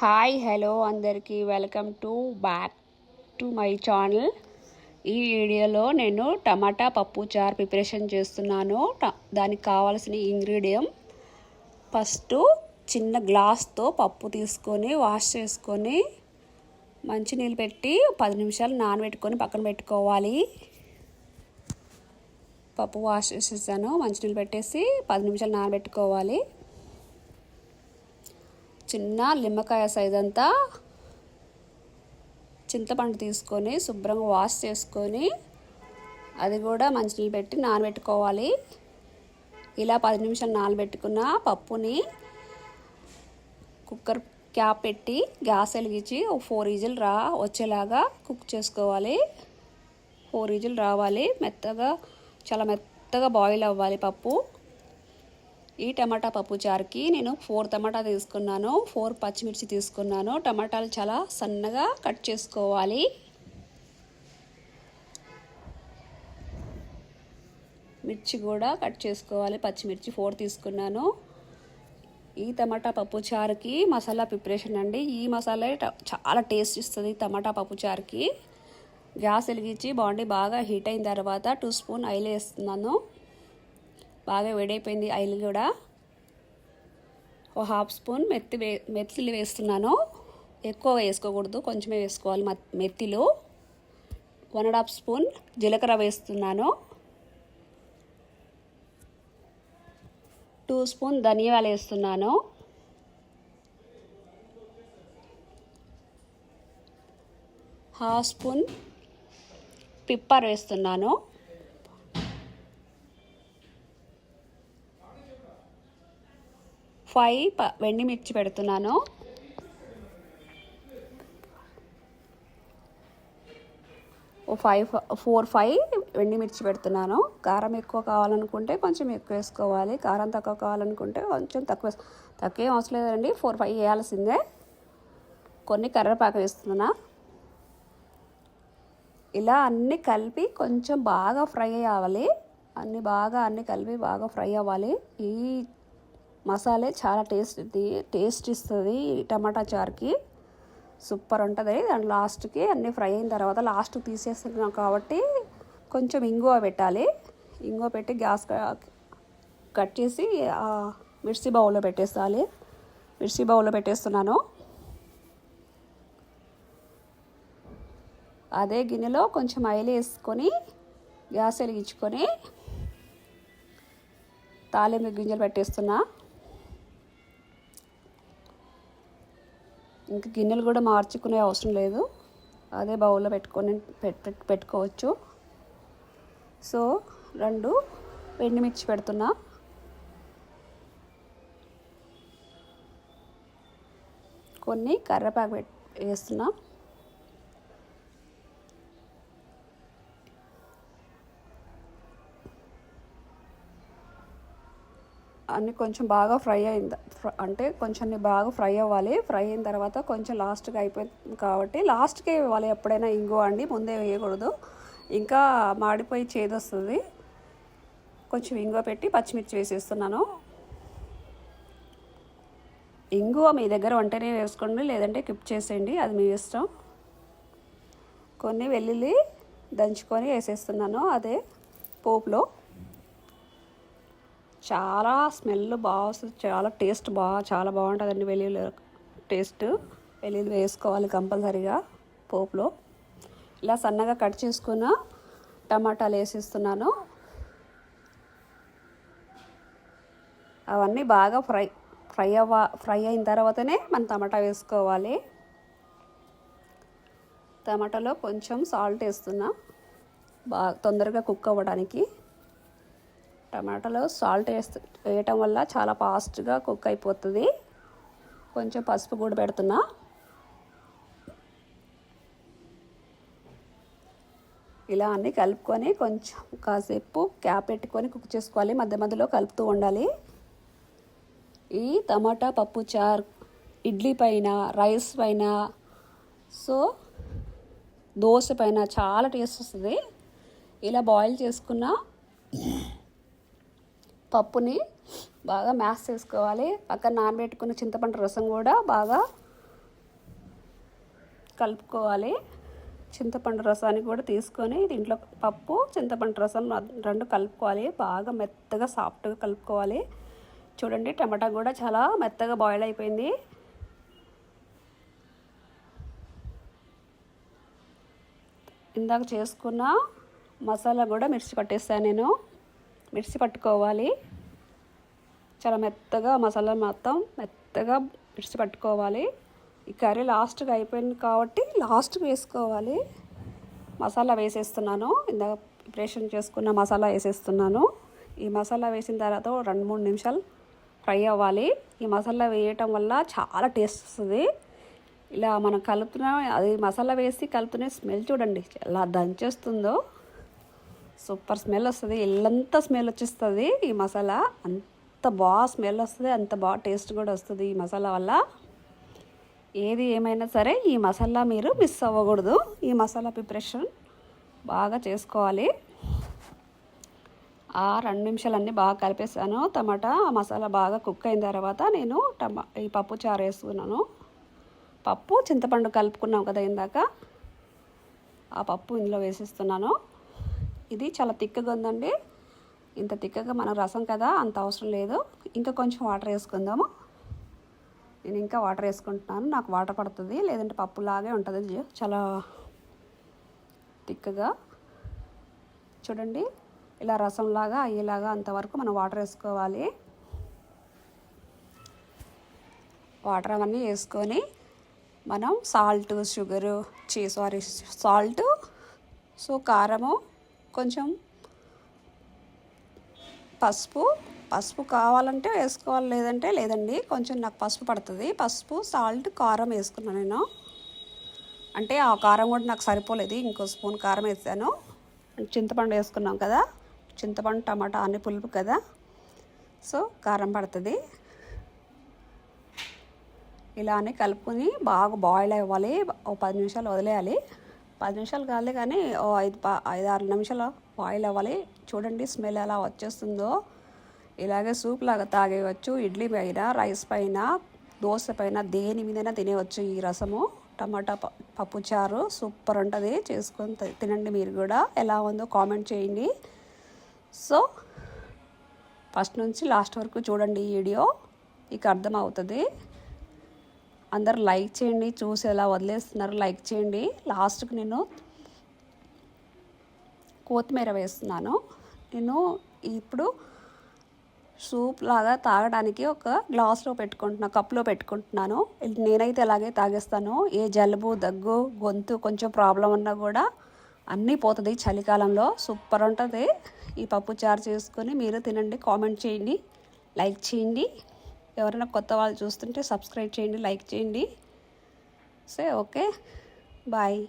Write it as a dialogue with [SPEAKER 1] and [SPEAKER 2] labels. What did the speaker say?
[SPEAKER 1] Hi hello అందరికీ welcome to back to my channel. ఈ వీడియోలో నేను టమాటా పప్పు చారు ప్రిపరేషన్ చేస్తున్నాను. దానికి కావాల్సిన ఇంగ్రీడియం ఫస్ట్ చిన్న గ్లాస్తో పప్పు తీసుకొని వాష్ చేసుకొని మంచినీళ్ళు పెట్టి పది నిమిషాలు నానబెట్టుకొని పక్కన పెట్టుకోవాలి. పప్పు వాష్ చేసేసాను మంచినీళ్ళు పెట్టేసి పది నిమిషాలు నానబెట్టుకోవాలి. చిన్న నిమ్మకాయ సైజ్ అంతా చింతపండు తీసుకొని శుభ్రంగా వాష్ చేసుకొని అది కూడా మంచినీళ్ళు పెట్టి నానబెట్టుకోవాలి. ఇలా పది నిమిషాలు నానబెట్టుకున్న పప్పుని కుక్కర్ క్యాప్ పెట్టి గ్యాస్ వెలిగించి ఒక ఫోర్ ఈజులు రా వచ్చేలాగా కుక్ చేసుకోవాలి. ఫోర్ ఈజులు రావాలి. మెత్తగా చాలా మెత్తగా బాయిల్ అవ్వాలి పప్పు. ఈ టమాటా పప్పు చారుకి నేను ఫోర్ టమాటా తీసుకున్నాను ఫోర్ పచ్చిమిర్చి తీసుకున్నాను. టమాటాలు చాలా సన్నగా కట్ చేసుకోవాలి. మిర్చి కూడా కట్ చేసుకోవాలి పచ్చిమిర్చి ఫోర్ తీసుకున్నాను. ఈ టమాటా పప్పు చారుకి మసాలా ప్రిపరేషన్ అండి. ఈ మసాలా ట- చాలా టేస్ట్ ఇస్తుంది టమాటా పప్పు చారుకి. గ్యాస్ వెలిగించి బాండి బాగా హీట్ అయిన తర్వాత టూ స్పూన్ ఆయిల్ వేస్తున్నాను. బాగా వేడైపోయింది ఆయిల్ కూడా. ఓ హాఫ్ స్పూన్ మెత్తి వే మెత్తిలు వేస్తున్నాను. ఎక్కువ వేసుకోకూడదు కొంచెమే వేసుకోవాలి మెత్తిలు. వన్ అండ్ హాఫ్ స్పూన్ జీలకర్ర వేస్తున్నాను. టూ స్పూన్ ధనియాలు వేస్తున్నాను. హాఫ్ స్పూన్ పిప్పర్ వేస్తున్నాను. ఫైవ్ ప- వెండి మిర్చి పెడుతున్నాను. ఓ ఫైవ్ ఫోర్ ఫైవ్ వెండి మిర్చి పెడుతున్నాను. కారం ఎక్కువ కావాలనుకుంటే కొంచెం ఎక్కువ వేసుకోవాలి. కారం తక్కువ కావాలనుకుంటే కొంచెం తక్కువ తక్కువ ఏం అవసరం లేదండి. ఫోర్ ఫైవ్ వేయాల్సిందే. కొన్ని కర్రపాకు వేస్తున్నా. ఇలా అన్నీ కలిపి కొంచెం బాగా ఫ్రై అవ్వాలి. అన్నీ బాగా అన్నీ కలిపి బాగా ఫ్రై అవ్వాలి. ఈ మసాలే చాలా టేస్ట్ టేస్ట్ ఇస్తుంది టమాటా చారుకి. సూపర్ ఉంటుంది. దాని లాస్ట్కి అన్నీ ఫ్రై అయిన తర్వాత లాస్ట్ తీసేస్తున్నాం కాబట్టి కొంచెం ఇంగువ పెట్టాలి. ఇంగువ పెట్టి గ్యాస్ కట్ చేసి మిర్చి బౌల్లో పెట్టేసాలి మిర్చి బౌల్లో పెట్టేస్తున్నాను. అదే గిన్నెలో కొంచెం ఆయిల్ వేసుకొని గ్యాస్ వెలిగించుకొని తాలింపు గింజలు పెట్టేస్తున్నా. ఇంకా గిన్నెలు కూడా మార్చుకునే అవసరం లేదు. అదే బౌల్లో పెట్టుకొని పెట్టుకోవచ్చు. సో రెండు ఎండుమిర్చి పెడుతున్నా. కొన్ని కర్రపాకు పెట్ వేస్తున్నా. అన్ని కొంచెం బాగా ఫ్రై అయింది. ఫ్ర- అంటే కొంచెం బాగా ఫ్రై అవ్వాలి. ఫ్రై అయిన తర్వాత కొంచెం లాస్ట్గా అయిపోయింది కాబట్టి లాస్ట్కే ఇవ్వాలి ఎప్పుడైనా ఇంగువ అండి ముందే వేయకూడదు. ఇంకా మాడిపోయి చేదొస్తుంది. కొంచెం ఇంగువ పెట్టి పచ్చిమిర్చి వేసేస్తున్నాను. ఇంగువ మీ దగ్గర వంటనే వేసుకోండి లేదంటే కిప్ చేసేయండి అది మీ ఇష్టం. కొన్ని వెల్లుల్లి దంచుకొని వేసేస్తున్నాను అదే పోపులో. చాలా స్మెల్ బాగా వస్తుంది. చాలా టేస్ట్ బాగా చాలా బాగుంటుందండి వెల్లుల్లి టేస్ట్. వెల్లుల్లి వేసుకోవాలి కంపల్సరీగా పోపులో. ఇలా సన్నగా కట్ చేసుకున్న టమాటాలు వేసిస్తున్నాను. అవన్నీ బాగా ఫ్రై ఫ్రై అవ్వ ఫ్రై అయిన తర్వాతనే మనం టమాటా వేసుకోవాలి. టమాటాలో కొంచెం సాల్ట్ వేస్తున్నా. బాగా తొందరగా కుక్ అవ్వడానికి. టమాటాలో సాల్ట్ వేస్తు వేయటం వల్ల చాలా ఫాస్ట్గా కుక్ అయిపోతుంది. కొంచెం పసుపు కూడా పెడుతున్నా. ఇలా అన్నీ కలుపుకొని కొంచెం కాసేపు క్యాప్ పెట్టుకొని కుక్ చేసుకోవాలి. మధ్య మధ్యలో కలుపుతూ ఉండాలి. ఈ టమాటా పప్పు చార్ ఇడ్లీ పైన రైస్ పైన సో దోశ పైన చాలా టేస్ట్ వస్తుంది. ఇలా బాయిల్ చేసుకున్న పప్పుని బాగా మ్యాష్ చేసుకోవాలి. పక్కన నానబెట్టుకున్న చింతపండు రసం కూడా బాగా కలుపుకోవాలి. చింతపండు రసాన్ని కూడా తీసుకొని దీంట్లో పప్పు చింతపండు రసం రెండు కలుపుకోవాలి. బాగా మెత్తగా సాఫ్ట్గా కలుపుకోవాలి. చూడండి టమాటా కూడా చాలా మెత్తగా బాయిల్ అయిపోయింది. ఇందాక చేసుకున్న మసాలా కూడా మిర్చి పట్టేస్తాను నేను. మిర్చి పట్టుకోవాలి. చాలా మెత్తగా మసాలా మొత్తం మెత్తగా మిర్చి పట్టుకోవాలి. ఈ కర్రీ లాస్ట్గా అయిపోయింది కాబట్టి లాస్ట్ వేసుకోవాలి. మసాలా వేసేస్తున్నాను. ఇందాక ప్రిపరేషన్ చేసుకున్న మసాలా వేసేస్తున్నాను. ఈ మసాలా వేసిన తర్వాత రెండు మూడు నిమిషాలు ఫ్రై అవ్వాలి. ఈ మసాలా వేయటం వల్ల చాలా టేస్ట్ వస్తుంది. ఇలా మనం కలుపుతున్న. అది మసాలా వేసి కలుపుతున్న స్మెల్ చూడండి ఎలా దంచేస్తుందో. సూపర్ స్మెల్ వస్తుంది. ఇల్లంతా స్మెల్ వచ్చేస్తుంది ఈ మసాలా. అంత బాగా స్మెల్ వస్తుంది. అంత బాగా టేస్ట్ కూడా వస్తుంది ఈ మసాలా వల్ల. ఏది ఏమైనా సరే ఈ మసాలా మీరు మిస్ అవ్వకూడదు. ఈ మసాలా ప్రిపరేషన్ బాగా చేసుకోవాలి. ఆ రెండు నిమిషాలన్నీ బాగా కలిపేసాను. టమాటా ఆ మసాలా బాగా కుక్ అయిన తర్వాత నేను టమా ఈ పప్పు చారు వేసుకున్నాను. పప్పు చింతపండు కలుపుకున్నాం కదా ఇందాక. ఆ పప్పు ఇందులో వేసేస్తున్నాను. ఇది చాలా తిక్కగా ఉందండి. ఇంత తిక్కగా మనం రసం కదా అంత అవసరం లేదు. ఇంకా కొంచెం వాటర్ వేసుకుందాము. నేను ఇంకా వాటర్ వేసుకుంటున్నాను. నాకు వాటర్ పడుతుంది. లేదంటే పప్పులాగే ఉంటుంది. చాలా తిక్కగా. చూడండి ఇలా రసంలాగా అయ్యేలాగా అంతవరకు మనం వాటర్ వేసుకోవాలి. వాటర్ అవన్నీ వేసుకొని మనం సాల్ట్ షుగరు చీ సారీ సాల్ట్ సో కారము కొంచెం పసుపు పసుపు కావాలంటే వేసుకోవాలి లేదంటే లేదండి. కొంచెం నాకు పసుపు పడుతుంది. పసుపు సాల్ట్ కారం వేసుకున్నాను నేను. అంటే ఆ కారం కూడా నాకు సరిపోలేదు. ఇంకో స్పూన్ కారం వేసాను. చింతపండు వేసుకున్నాం కదా. చింతపండు టమాటా అన్ని పులుపు కదా. సో కారం పడుతుంది. ఇలా అని కలుపుకొని బాగా బాయిల్ అవ్వాలి. ఓ పది నిమిషాలు వదిలేయాలి. పది నిమిషాలు కాలే కానీ ఓ ఐదు ఐదు ఆరు నిమిషాలు బాయిల్ అవ్వాలి. చూడండి స్మెల్ ఎలా వచ్చేస్తుందో. ఇలాగే సూప్ లాగా తాగేయవచ్చు ఇడ్లీ పైన రైస్ పైన దోశ పైన దేని మీదైనా తినేవచ్చు ఈ రసము. టమాటా పప్పు చారు సూపర్ ఉంటుంది. చేసుకొని తినండి మీరు కూడా. ఎలా ఉందో కామెంట్ చేయండి. సో ఫస్ట్ నుంచి లాస్ట్ వరకు చూడండి ఈ వీడియో. మీకు అర్థమవుతుంది. అందరు లైక్ చేయండి చూసి ఎలా వదిలేస్తున్నారు లైక్ చేయండి. లాస్ట్కి నేను కొత్తిమీర వేస్తున్నాను. నేను ఇప్పుడు సూప్ లాగా తాగడానికి ఒక గ్లాస్లో పెట్టుకుంటున్నా కప్లో పెట్టుకుంటున్నాను. నేనైతే అలాగే తాగేస్తాను ఏ జలుబు దగ్గు గొంతు కొంచెం ప్రాబ్లం ఉన్నా కూడా అన్నీ పోతుంది చలికాలంలో. సూపర్ ఉంటుంది. ఈ పప్పు చారు చేసుకొని మీరు తినండి కామెంట్ చేయండి లైక్ చేయండి. ఎవరైనా కొత్త వాళ్ళు చూస్తుంటే సబ్స్క్రైబ్ చేయండి లైక్ చేయండి. Say okay. బాయ్.